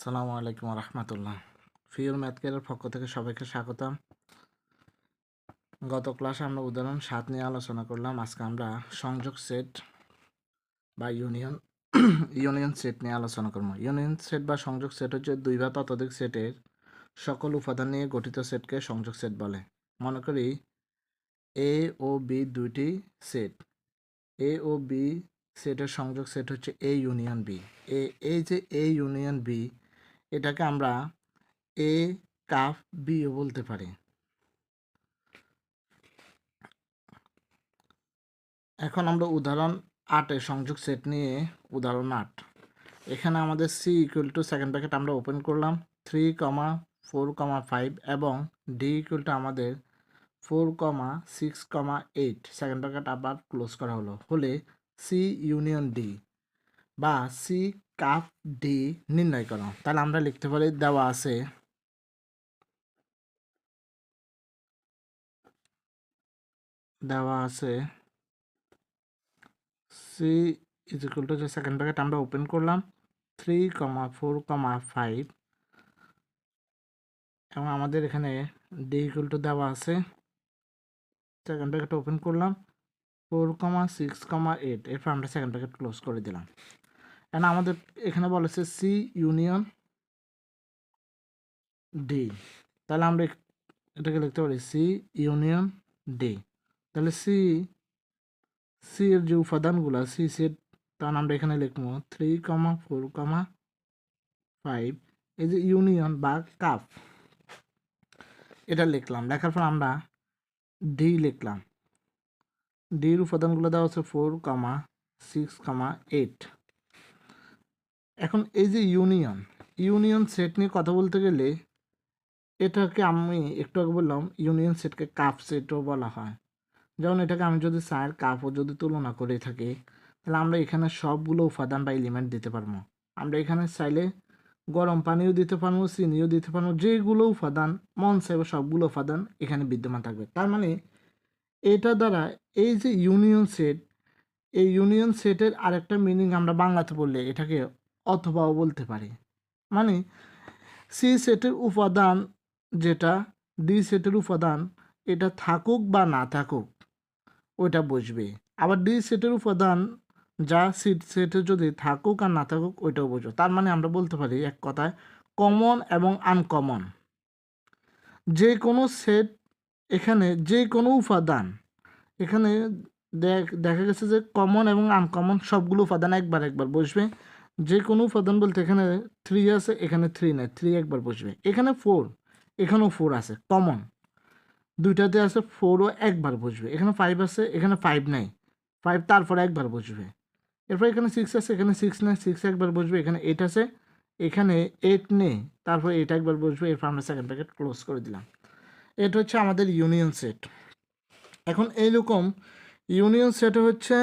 আসসালামু আলাইকুম রহমতুল্লাহ ফিওর ম্যাথকের পক্ষ থেকে সবাইকে স্বাগতম। গত ক্লাসে আমরা উদাহরণ সাত নিয়ে আলোচনা করলাম। আজকে আমরা সংযোগ সেট বা ইউনিয়ন ইউনিয়ন সেট নিয়ে আলোচনা করব। ইউনিয়ন সেট বা সংযোগ সেট হচ্ছে দুই বা ততোধিক সেটের সকল উপাদান নিয়ে গঠিত সেটকে সংযোগ সেট বলে। মনে করি এ ও বি দুইটি সেট। এ ও বি সেটের সংযোগ সেট হচ্ছে এ ইউনিয়ন বি এ, এই যে এ ইউনিয়ন বি এটাকে আমরা এ কাফ বিও বলতে পারি। এখন আমরা উদাহরণ আটের সংযোগ সেট নিয়ে উদাহরণ আট। এখানে আমাদের C equal to second packet আমরা ওপেন করলাম three comma four comma five এবং ডি ইকুয়াল টু আমাদের four comma six comma eight second packet আবার ক্লোজ করা হলো। হলে সি ইউনিয়ন ডি বা সি কাপ ডি নির্ণয় করো। তাহলে আমরা লিখতে পারি দেওয়া আছে দেওয়া আছে সি ইজ ইকুয়াল টু যে সেকেন্ড ব্র্যাকেট আমরা ওপেন করলাম three comma four comma five এবং আমাদের এখানে ডি ইকুয়াল টু দেওয়া আছে। সেকেন্ড ব্র্যাকেট ওপেন করলাম four comma six comma eight এরপর আমরা সেকেন্ড ব্র্যাকেট ক্লোজ করে দিলাম। এখন আমাদের এখানে বলেছে সি ইউনিয়ন ডি তাহলে আমরা এটাকে লিখতে পারি সি ইউনিয়ন ডি তাহলে সি সি এর যে উপাদানগুলো সি সেট তখন আমরা এখানে লিখব three comma four comma five এই যে ইউনিয়ন বা কাপ এটা লিখলাম। লেখার পর আমরা ডি লিখলাম। ডির উপাদানগুলো দেওয়া হচ্ছে four comma six comma eight এখন এই যে ইউনিয়ন ইউনিয়ন সেট নিয়ে কথা বলতে গেলে এটাকে আমি একটু আগে বললাম ইউনিয়ন সেটকে কাপ সেটও বলা হয়। যেমন এটাকে আমি যদি চায়ের কাপও যদি তুলনা করে থাকি, তাহলে আমরা এখানে সবগুলো উপাদান বা এলিমেন্ট দিতে পারব। আমরা এখানে চাইলে গরম পানিও দিতে পারব, চিনিও দিতে পারব, যেগুলো উপাদান মন চাইবে সবগুলো উপাদান এখানে বিদ্যমান থাকবে। তার মানে এটা দ্বারা এই যে ইউনিয়ন সেট এই ইউনিয়ন সেটের আরেকটা মিনিং আমরা বাংলাতে বললে এটাকে অথবাও বলতে পারি। মানে সি সেটের উপাদান যেটা ডি সেটের উপাদান, এটা থাকুক বা না থাকুক, ওইটা বুঝবে। আবার ডি সেটের উপাদান যা সিট সেটে যদি থাকুক আর না থাকুক, ওইটাও বুঝব। তার মানে আমরা বলতে পারি এক কথায় কমন এবং আনকমন যে কোনো সেট এখানে যে কোনো উপাদান, এখানে দেখা গেছে যে কমন এবং আনকমন সবগুলো উপাদান একবার একবার বসবে যে কোনো উপাদান বলতে এখানে থ্রি আছে, এখানে থ্রি নেই। থ্রি একবার বসবে। এখানে ফোর এখানেও ফোর আছে। কমন দুইটাতে আছে ফোরও একবার বসবে। এখানে ফাইভ আছে, এখানে ফাইভ নাই। ফাইভ তারপরে একবার বসবে। এরপর এখানে সিক্স আছে, এখানে সিক্স নেই। সিক্স একবার বসবে, এখানে এইট আছে। এখানে এইট নেই, তারপর এইট একবার বসবে। এরপর আমরা সেকেন্ড প্যাকেট ক্লোজ করে দিলাম। এটা হচ্ছে আমাদের ইউনিয়ন সেট এখন এইরকম ইউনিয়ন সেট হচ্ছে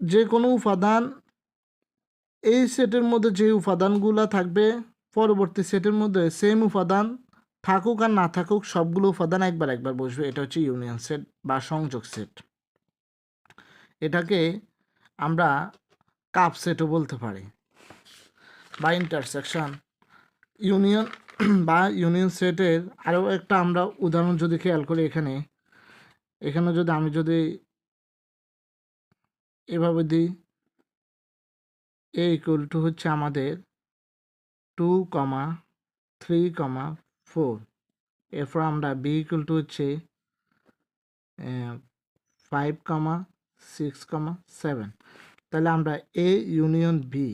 যে কোনো উপাদান, এই সেটের মধ্যে যে উপাদানগুলো থাকবে, পরবর্তী সেটের মধ্যে সেম উপাদান থাকুক আর না থাকুক, সবগুলো উপাদান একবার একবার বসবে। এটা হচ্ছে ইউনিয়ন সেট বা সংযোগ সেট এটাকে আমরা কাপ সেটও বলতে পারি বা ইন্টারসেকশন ইউনিয়ন বা ইউনিয়ন সেটের আরও একটা আমরা উদাহরণ যদি খেয়াল করি এখানে। এখানে যদি আমি যদি এভাবে দিই। এ ইকুয়াল টু হচ্ছে আমাদের two comma three comma four এরপর আমরা বি ইকুয়াল টু হচ্ছে five comma six comma seven তাহলে আমরা এ ইউনিয়ন বি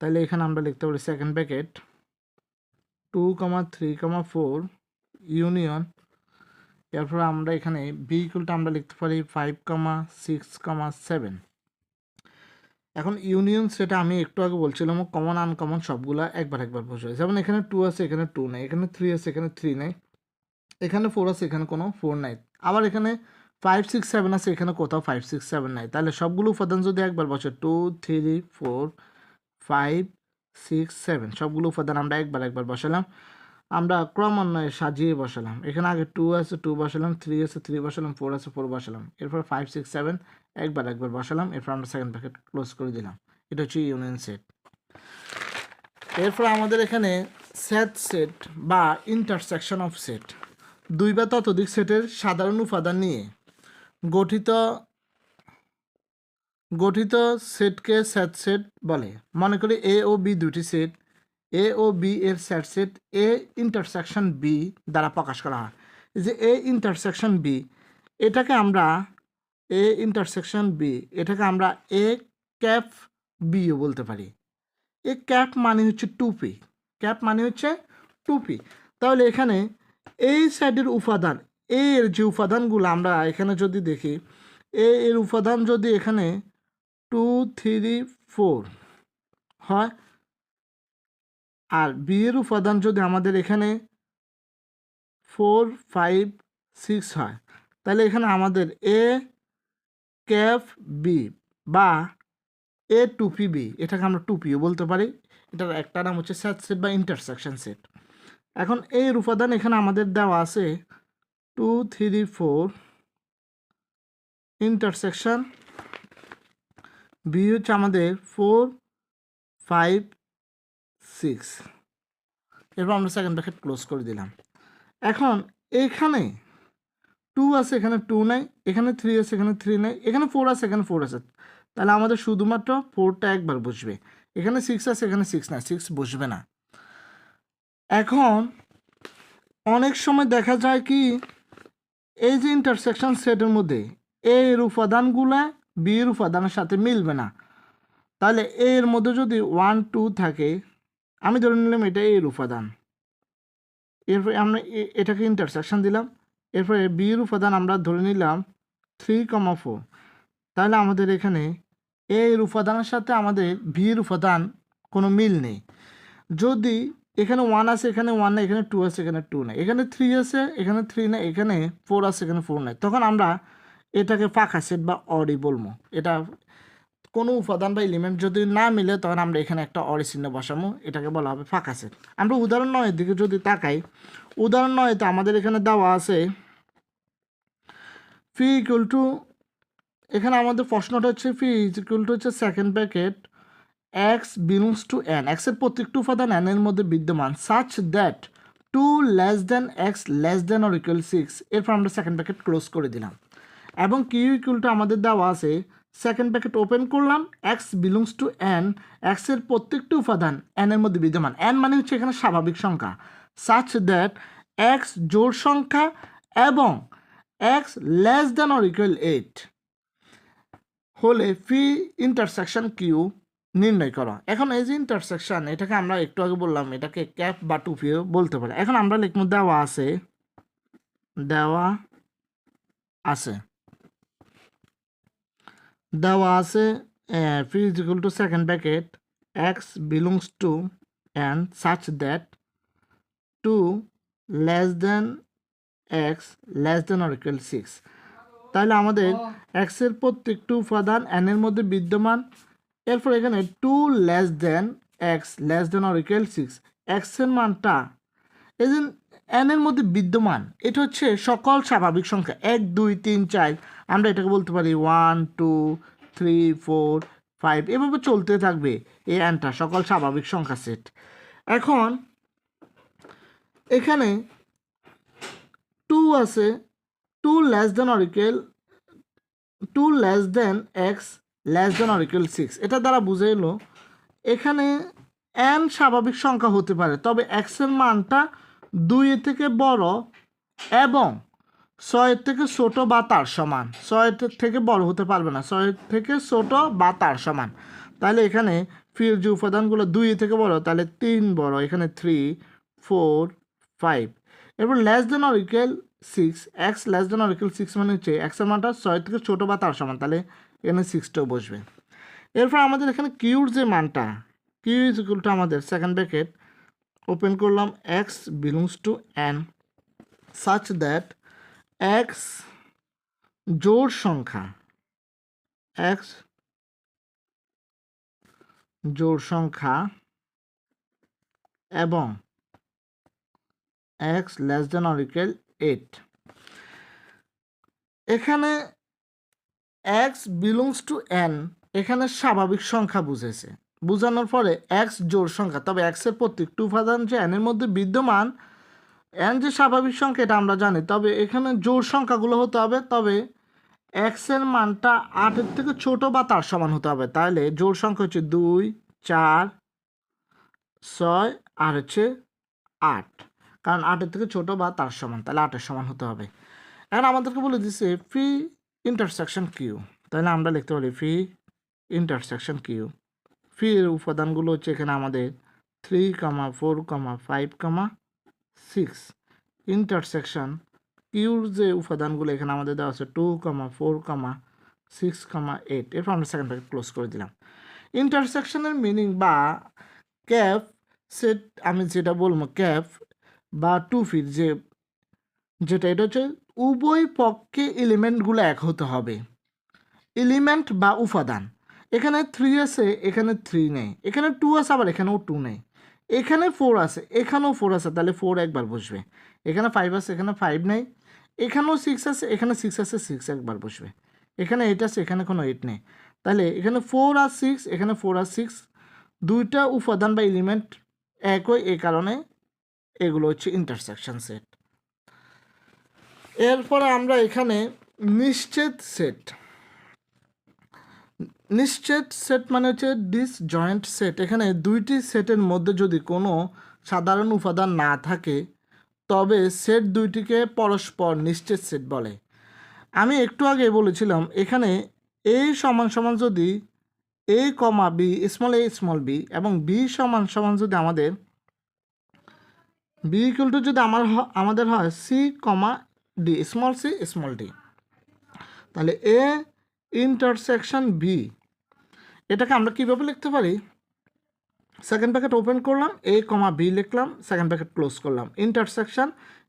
তাহলে এখানে আমরা লিখতে পারি second bracket two comma three comma four union এরপর আমরা এখানে বি ইকুয়ালটা আমরা লিখতে পারি five comma six comma seven এখন ইউনিয়ন সেটা আমি একটু আগে বলছিলাম কমন আনকমন সবগুলা একবার একবার বসে যেমন এখানে টু আছে, এখানে টু নেই, এখানে থ্রি আছে, এখানে থ্রি নেই। এখানে ফোর আছে, এখানে কোনো ফোর নাই। আবার এখানে ফাইভ সিক্স সেভেন আছে, এখানে কোথাও ফাইভ সিক্স সেভেন নাই। তাহলে সবগুলো উপাদান যদি একবার বসে two three four five six seven সবগুলো উপাদান আমরা একবার একবার বসালাম। আমরা ক্রমান্বয়ে সাজিয়ে বসালাম। এখানে আগে টু আছে টু বসালাম থ্রি আছে থ্রি বসালাম ফোর আছে ফোর বসালাম। এরপর ফাইভ সিক্স সেভেন একবার একবার বসালাম। এরপর আমরা সেকেন্ড প্যাকেট ক্লোজ করে দিলাম। এটা হচ্ছে ইউনিয়ন সেট এরপর আমাদের এখানে সেট সেট বা ইন্টারসেকশন অফ সেট দুই বা ততোধিক সেটের সাধারণ উপাদান নিয়ে গঠিত গঠিত সেটকে সেট সেট বলে। মনে করি এ ও বি দুটি সেট এ ও বি এর set set A intersection B দ্বারা প্রকাশ করা হয়। যে এ ইন্টারসেকশন বি এটাকে আমরা এ ইন্টারসেকশন বি এটাকে আমরা এ ক্যাপ বিও বলতে পারি। এ ক্যাপ মানে হচ্ছে টুপি। ক্যাপ মানে হচ্ছে টুপি। তাহলে এখানে এই সাইডের উপাদান এ এর যে উপাদানগুলো আমরা এখানে যদি দেখি এ এর উপাদান যদি এখানে টু থ্রি ফোর হয় আর বি এর উপাদান যদি আমাদের এখানে ফোর ফাইভ সিক্স হয়, তাহলে এখানে আমাদের এ ক্যাফ বি বা এ টুপি বি এটাকে আমরা টুপিও বলতে পারি। এটার একটা নাম হচ্ছে সেট সেট বা ইন্টারসেকশন সেট এখন এর উপাদান এখানে আমাদের দেওয়া আছে two three four intersection B হচ্ছে আমাদের ফোর ফাইভ সিক্স এরপর আমরা সেকেন্ড ব্র্যাকেট ক্লোজ করে দিলাম। এখন এখানে টু আছে, এখানে টু নাই, এখানে থ্রি আছে, এখানে থ্রি নাই, এখানে ফোর আছে, এখানে ফোর আছে। তাহলে আমাদের শুধুমাত্র ফোরটা একবার বসবে। এখানে সিক্স আছে, এখানে সিক্স না সিক্স বসবে না। এখন অনেক সময় দেখা যায় কি, এই যে ইন্টারসেকশন সেটের মধ্যে এর উপাদানগুলা বি এর উপাদানের সাথে মিলবে না। তাহলে এর মধ্যে যদি ওয়ান টু থাকে আমি ধরে নিলাম এটা এর উপাদান এরপরে আমরা এটাকে ইন্টারসেকশন দিলাম। এরপরে বি এর উপাদান আমরা ধরে নিলাম থ্রি কমা ফোর তাহলে আমাদের এখানে এ এর উপাদানের সাথে আমাদের ভি এর উপাদান কোনো মিল নেই। যদি এখানে ওয়ান আছে, এখানে ওয়ান নাই, এখানে টু আছে, এখানে টু নাই। এখানে থ্রি আছে, এখানে থ্রি নাই, এখানে ফোর আছে, এখানে ফোর নাই। তখন আমরা এটাকে ফাঁকা সেট বা অডি বলব। এটা কোনো উপাদান বা এলিমেন্ট যদি না মিলে, তখন আমরা এখানে একটা অডি চিহ্ন বসাবো এটাকে বলা হবে ফাঁকা সেট আমরা উদাহরণ নয়ের দিকে যদি তাকাই, উদাহরণ নয়তে আমাদের এখানে দেওয়া আছে ফি ইকুয়াল টু এখানে আমাদের প্রশ্নটা হচ্ছে ফি ইকুয়াল টু হচ্ছে second bracket x belongs to N এক্সের প্রত্যেকটি উপাদান এন এর মধ্যে বিদ্যমান such that two less than x less than or equal six এরপর আমরা সেকেন্ড ব্র্যাকেট ক্লোজ করে দিলাম। এবং কিউ ইকুয়াল টু আমাদের দেওয়া আছে সেকেন্ড ব্র্যাকেট ওপেন করলাম এক্স বিলংস টু এন এক্সের প্রত্যেকটি উপাদান এন এর মধ্যে বিদ্যমান। এন মানে হচ্ছে এখানে স্বাভাবিক সংখ্যা। সাচ দ্যাট এক্স জোড় সংখ্যা এবং x less than or equal eight হলে ফি ইন্টারসেকশন কিউ নির্ণয় করা। এখন এই যে ইন্টারসেকশন এটাকে আমরা একটু আগে বললাম, এটাকে ক্যাপ বা টুপিও বলতে পারে। এখন আমরা লিখব দেওয়া আছে দেওয়া আছে। দেওয়া আছে P is equal to second bracket x belongs to and such that two less than x less than or equal six তাহলে আমাদের এক্সের প্রত্যেকটি উপাদান এর মধ্যে বিদ্যমান। এরপর এখানে two less than x less than or equal six এক্সের মানটা এই যে এন এর মধ্যে বিদ্যমান, এটা হচ্ছে সকল স্বাভাবিক সংখ্যা। এক, দুই, তিন, চার, আমরা এটাকে বলতে পারি one two three four five এভাবে চলতে থাকবে এই অ্যানটা সকল স্বাভাবিক সংখ্যা সেট এখন, এখানে টু আছে two less than or equal two less than x less than or equal six এটা দ্বারা বুঝে এলো এখানে এন স্বাভাবিক সংখ্যা হতে পারে, তবে এক্সের মানটা দুইয়ের থেকে বড় এবং ছয়ের থেকে ছোট বা তার সমান। ছয়ের থেকে বড় হতে পারবে না। ছয়ের থেকে ছোট বা তার সমান। তাহলে এখানে ফির যে উপাদানগুলো দুই থেকে বড়, তাহলে তিন বড়। এখানে থ্রি ফোর ফাইভ এরপর less than or equal six x less than or equal six মানে হচ্ছে এক্সের মানটা ছয় থেকে ছোটো বা তার সমান। তাহলে এখানে সিক্সটাও বসবে। এরপর আমাদের এখানে কিউর যে মানটা কিউ ইজ ইকুয়াল টু আমাদের সেকেন্ড ব্র্যাকেট ওপেন করলাম x belongs to N such that x জোড় সংখ্যা এক্স জোড় সংখ্যা এবং x less than or eight এখানে এক্স বিলংস টু এন এখানে স্বাভাবিক সংখ্যা বুঝেছে। বোঝানোর পরে এক্স জোড় সংখ্যা, তবে এক্সের প্রতীক টু উপাদান যে এনের মধ্যে বিদ্যমান এন যে স্বাভাবিক সংখ্যা এটা আমরা জানি, তবে এখানে জোড় সংখ্যাগুলো হতে হবে, তবে এক্সের মানটা আটের থেকে ছোট বা তার সমান হতে হবে তাহলে জোড় সংখ্যা হচ্ছে দুই, চার, ছয়, আর হচ্ছে আট, কারণ আটের থেকে ছোট বা তার সমান তাহলে আটের সমান হতে হবে। এখন আমাদেরকে বলে দিচ্ছে ফি ইন্টারসেকশন কিউ তাহলে আমরা লিখতে পারি ফি ইন্টারসেকশন কিউ ফির উপাদানগুলো হচ্ছে এখানে আমাদের থ্রি কামা ফোর কামা ফাইভ কামা সিক্স ইন্টারসেকশন কিউর যে উপাদানগুলো এখানে আমাদের দেওয়া আছে টু কামা ফোর কামা সিক্স কামা এইট এরপর আমরা সেকেন্ড প্যাকেট ক্লোজ করে দিলাম। ইন্টারসেকশনের মিনিং বা ক্যাফ সেট আমি যেটা বলব ক্যাফ বা টু ফিট যে, যেটা এটা হচ্ছে উভয় পক্ষে এলিমেন্টগুলো এক হতে হবে। এলিমেন্ট বা উপাদান। এখানে থ্রি আছে, এখানে থ্রি নেই। এখানে টু আছে, আবার এখানেও টু নেই। এখানে ফোর আছে, এখানেও ফোর আছে, তাহলে ফোর একবার বসবে। এখানে ফাইভ আছে, এখানে ফাইভ নেই। এখানেও সিক্স আছে, এখানে সিক্স আছে সিক্স একবার বসবে। এখানে এইট আছে, এখানে কোনো এইট নেই। তাহলে এখানে ফোর আর সিক্স এখানে ফোর আর সিক্স দুইটা উপাদান বা এলিমেন্ট একই, এ কারণে এগুলো হচ্ছে ইন্টারসেকশন সেট এরপরে আমরা এখানে নিশ্চিত সেট নিশ্চিত সেট মানে হচ্ছে ডিস জয়েন্ট সেট এখানে দুইটি সেটের মধ্যে যদি কোনো সাধারণ উপাদান না থাকে, তবে সেট দুইটিকে পরস্পর নিশ্চিত সেট বলে। আমি একটু আগে বলেছিলাম, এখানে এ সমান সমান যদি A comma B small A small B এবং বি সমান সমান যদি আমাদের বি ইকুয়াল টু যদি আমার আমাদের হয় C comma D small C small D তাহলে এ ইন্টারসেকশন বি এটাকে আমরা কীভাবে লিখতে পারি? সেকেন্ড প্যাকেট ওপেন করলাম এ কমা বি লিখলাম সেকেন্ড প্যাকেট ক্লোজ করলাম ইন্টারসেকশন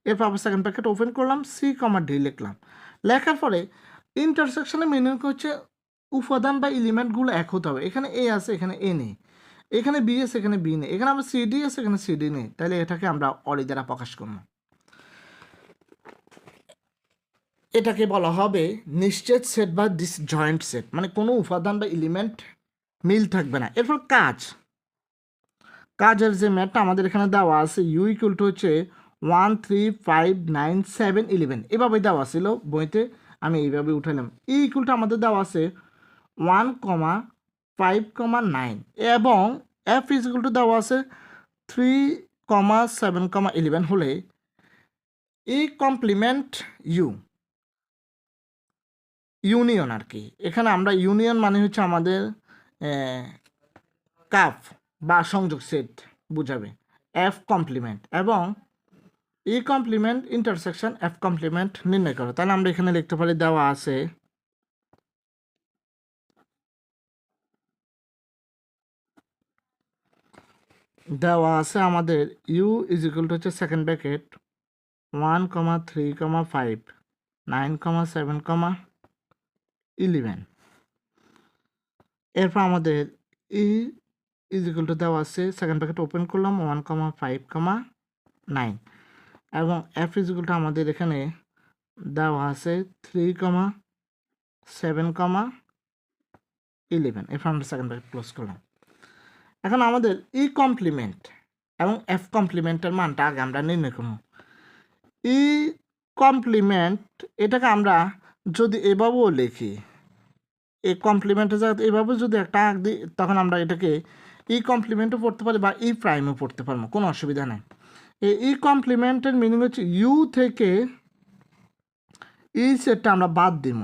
এরপর আবার সেকেন্ড প্যাকেট ওপেন করলাম সি কমা ডি লিখলাম। লেখার পরে ইন্টারসেকশনের মিনিং হচ্ছে উপাদান বা এলিমেন্টগুলো এক হতে হবে। এখানে এ আছে, এখানে এ নেই। এখানে বি আছে, এখানে বি নেই। এখানে আবার সিডি আছে, এখানে সিডি নেই। তাহলে এটাকে আমরা অরি দ্বারা প্রকাশ করব এটাকে বলা হবে নিশ্চিত সেট বা ডিসজয়েন্ট সেট মানে কোনো উপাদান বা এলিমেন্ট মিল থাকবে না। এরপর কাজ। কাজের যে ম্যাটটা আমাদের এখানে দেওয়া আছে ইউ ইকুয়াল টু হচ্ছে one three five nine seven eleven এভাবে দেওয়া ছিল বইতে, আমি এইভাবে উঠালাম। ই ইকুয়াল টু আমাদের দেওয়া আছে one comma five comma nine এবং এফ ইজ ইকুয়াল টু দেওয়া আছে three comma seven comma eleven হলে ই কমপ্লিমেন্ট ইউ ইউনিয়ন আর কি। এখানে আমরা ইউনিয়ন মানে হচ্ছে আমাদের কাফ বা সংযোগ সেট বুঝাবে। এফ কমপ্লিমেন্ট এবং E complement intersection F complement নির্ণয় করো। তাহলে আমরা এখানে লিখতে পারি দেওয়া আছে দেওয়া আছে আমাদের ইউ ইজ ইকুয়াল টু হচ্ছে second bracket one comma three comma five nine comma seven comma eleven এরপর আমাদের ই ইজ ইকুয়াল টু দেওয়া আছে সেকেন্ড প্যাকেট ওপেন করলাম one comma five comma nine এবং এফ ইজ ইকুয়াল টু আমাদের এখানে দেওয়া আছে three comma seven comma eleven এরপর আমরা সেকেন্ড প্যাকেট ক্লোজ করলাম। এখন আমাদের ই কমপ্লিমেন্ট এবং এফ কমপ্লিমেন্টের মানটা আগে আমরা নির্ণয় করব। ই কমপ্লিমেন্ট এটাকে আমরা যদি এভাবেও লিখি এই কমপ্লিমেন্টের জায়গাতে এভাবে যদি একটা আঁক দিই, তখন আমরা এটাকে ই কমপ্লিমেন্টও পড়তে পারি বা ই প্রাইমও পড়তে পারব, কোনো অসুবিধা নেই। এই ই কমপ্লিমেন্টের মিনিং হচ্ছে ইউ থেকে ই সেটটা আমরা বাদ দিব।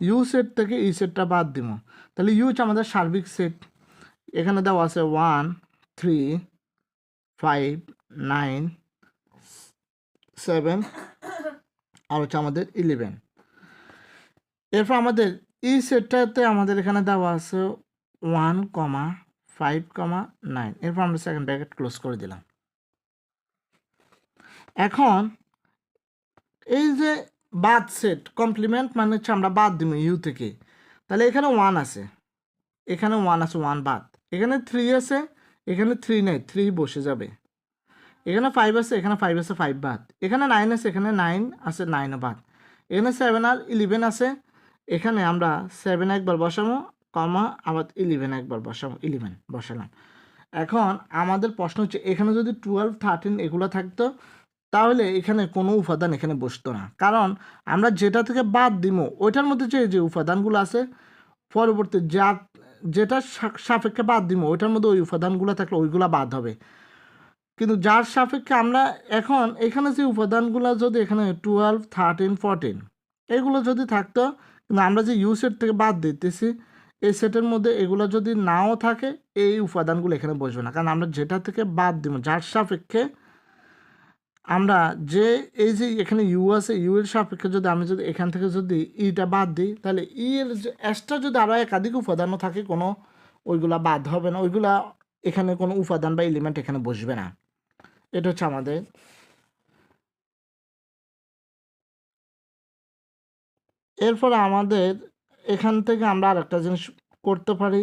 ইউ সেট থেকে ই সেটটা বাদ দিব। তাহলে ইউ হচ্ছে আমাদের সার্বিক সেট এখানে দেওয়া আছে one three five nine seven আর হচ্ছে আমাদের ইলেভেন এরপর আমাদের ই সেটটাতে আমাদের এখানে দেওয়া আছে one comma five comma nine এরপর আমরা সেকেন্ড ব্র্যাকেট ক্লোজ করে দিলাম। এখন এই যে বাদ সেট কমপ্লিমেন্ট মানে হচ্ছে আমরা বাদ দিব ইউ থেকে। তাহলে এখানে ওয়ান আছে। এখানে ওয়ান আছে ওয়ান বাদ। এখানে থ্রি আছে, এখানে থ্রি নেই থ্রি বসে যাবে। এখানে ফাইভ আছে, এখানে ফাইভ আছে ফাইভ বাদ। এখানে নাইন আছে, এখানে নাইন আছে নাইনও বাদ। এখানে সেভেন আর ইলেভেন আছে এখানে আমরা সেভেন একবার বসাবো কমা আবার ইলেভেন একবার বসাম ইলেভেন বসালাম। এখন আমাদের প্রশ্ন হচ্ছে, এখানে যদি টুয়েলভ থার্টিন এগুলো থাকতো, তাহলে এখানে কোনো উপাদান এখানে বসতো না। কারণ আমরা যেটা থেকে বাদ দিব, ওইটার মধ্যে যে যে উপাদানগুলো আছে, পরবর্তী যা যেটা সাপেক্ষে বাদ দিব, ওইটার মধ্যে ওই উপাদানগুলো থাকলে ওইগুলো বাদ হবে। কিন্তু যার সাপেক্ষে আমরা এখন, এখানে যে উপাদানগুলো যদি এখানে টুয়েলভ থার্টিন ফোরটিন এগুলো যদি থাকতো কিন্তু আমরা যে ইউ সেট থেকে বাদ দিতেছি, এই সেটের মধ্যে এগুলো যদি নাও থাকে, এই উপাদানগুলো এখানে বসবে না। কারণ আমরা যেটা থেকে বাদ দিব, যার সাপেক্ষে আমরা যে, এই যে এখানে ইউ আছে ইউ এর সাপেক্ষে যদি আমি যদি এখান থেকে যদি ইটা বাদ দিই, তাহলে ই এর যে এক্সট্রা যদি আরও একাধিক উপাদানও থাকে, কোনো ওইগুলা বাদ হবে না। ওইগুলা এখানে কোনো উপাদান বা এলিমেন্ট এখানে বসবে না। এটা হচ্ছে আমাদের এরপর আমাদের এখান থেকে আমরা আরেকটা জিনিস করতে পারি।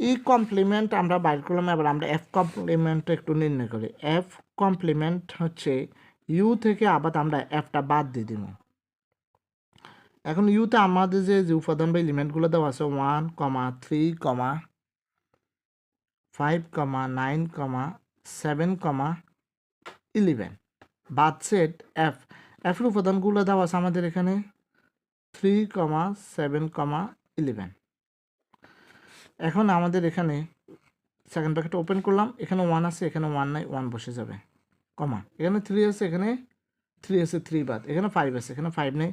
ই কমপ্লিমেন্ট আমরা বাইর করলাম, এবার আমরা এফ কমপ্লিমেন্ট একটু নির্ণয় করি। এফ কমপ্লিমেন্ট হচ্ছে ইউ থেকে আবার আমরা এফটা বাদ দিয়ে দিব এখন ইউতে আমাদের যে যে উপাদান বা এলিমেন্টগুলো দেওয়া আছে one comma three comma five comma nine comma seven comma eleven বাদ সেট এফ এফের উপাদানগুলো দেওয়া আছে আমাদের এখানে। Three comma seven comma eleven এখন আমাদের এখানে সেকেন্ড প্যাকেট ওপেন করলাম, এখানে ওয়ান আছে, এখানে ওয়ান নাই ওয়ান বসে যাবে। কমা এখানে থ্রি আছে, এখানে থ্রি আছে থ্রি বাদ। এখানে ফাইভ আছে, এখানে ফাইভ নেই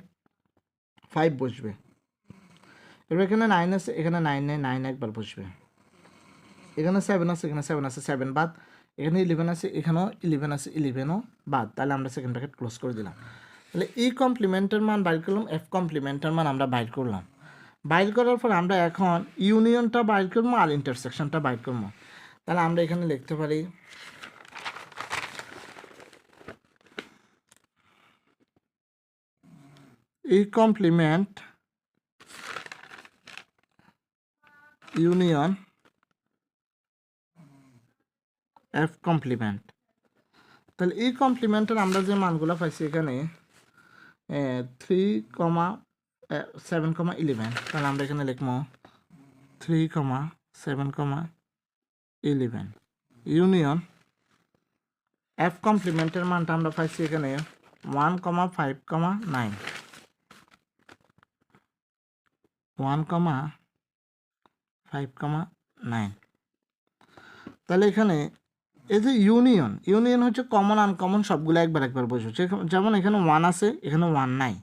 ফাইভ বসবে। এবার এখানে নাইন আছে, এখানে নাইন নেই নাইন একবার বসবে। এখানে সেভেন আছে, এখানে সেভেন আছে সেভেন বাদ। এখানে ইলেভেন আছে, এখানেও ইলেভেন আছে ইলেভেনও বাদ। তাহলে আমরা সেকেন্ড প্যাকেট ক্লোজ করে দিলাম। তাহলে ই কমপ্লিমেন্টের মান বাইর করলাম এফ কমপ্লিমেন্টের মান আমরা বাইর করলাম। বাইর করার পর আমরা এখন ইউনিয়নটা বাইর করব আর ইন্টারসেকশনটা বাইর করব। তাহলে আমরা এখানে লিখতে পারি E complement union F complement তাহলে ই কমপ্লিমেন্টের আমরা যে মানগুলো পাইছি এখানে three comma seven comma eleven তাহলে আমরা এখানে লিখব three comma seven comma eleven union F কমপ্লিমেন্টের মানটা আমরা পাইছি এখানে one comma five comma nine one comma five comma nine তাহলে এখানে এই যে ইউনিয়ন ইউনিয়ন হচ্ছে কমন আনকমন সবগুলো একবার একবার বসবে যে- যেমন এখানে ওয়ান আছে, এখানে ওয়ান নাই।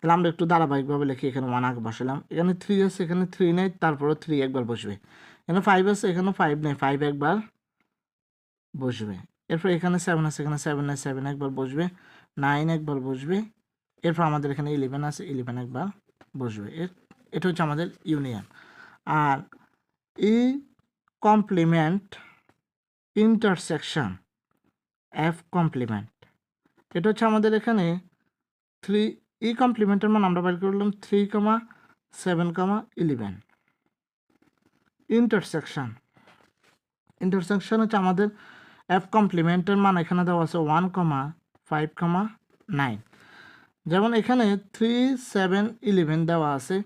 তাহলে আমরা একটু ধারাবাহিকভাবে লিখি, এখানে ওয়ান আগে বসালাম। এখানে থ্রি আছে, এখানে থ্রি নেই তারপরে থ্রি একবার বসবে। এখানে ফাইভ আছে, এখানে ফাইভ নেই ফাইভ একবার বসবে। এরপর এখানে সেভেন আছে, এখানে সেভেন নেই সেভেন একবার বসবে। নাইন একবার বসবে। এরপর আমাদের এখানে ইলেভেন আছে ইলেভেন একবার বসবে। এটা হচ্ছে আমাদের ইউনিয়ন আর E complement intersection F complement এটা হচ্ছে আমাদের এখানে থ্রি ই কমপ্লিমেন্টের মান আমরা বের করলাম three comma seven comma eleven intersection intersection হচ্ছে আমাদের এফ কমপ্লিমেন্টের মান এখানে দেওয়া আছে one comma five comma nine যেমন এখানে থ্রি সেভেন ইলেভেন দেওয়া আছে,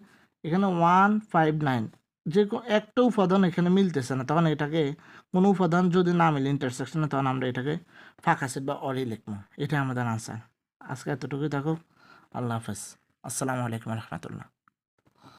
এখানে ওয়ান ফাইভ নাইন যে একটা উপাদান এখানে মিলতেছে না, তখন এটাকে কোনো উপাদান যদি না মিলে ইন্টারসেকশনে তখন আমরা এটাকে ফাঁকা সেট বা অরি লিখব। এটাই আমাদের আনসার আজকে এতটুকুই থাকুক আল্লাহ হাফেজ। আসসালামু আলাইকুম রহমতুল্লাহ।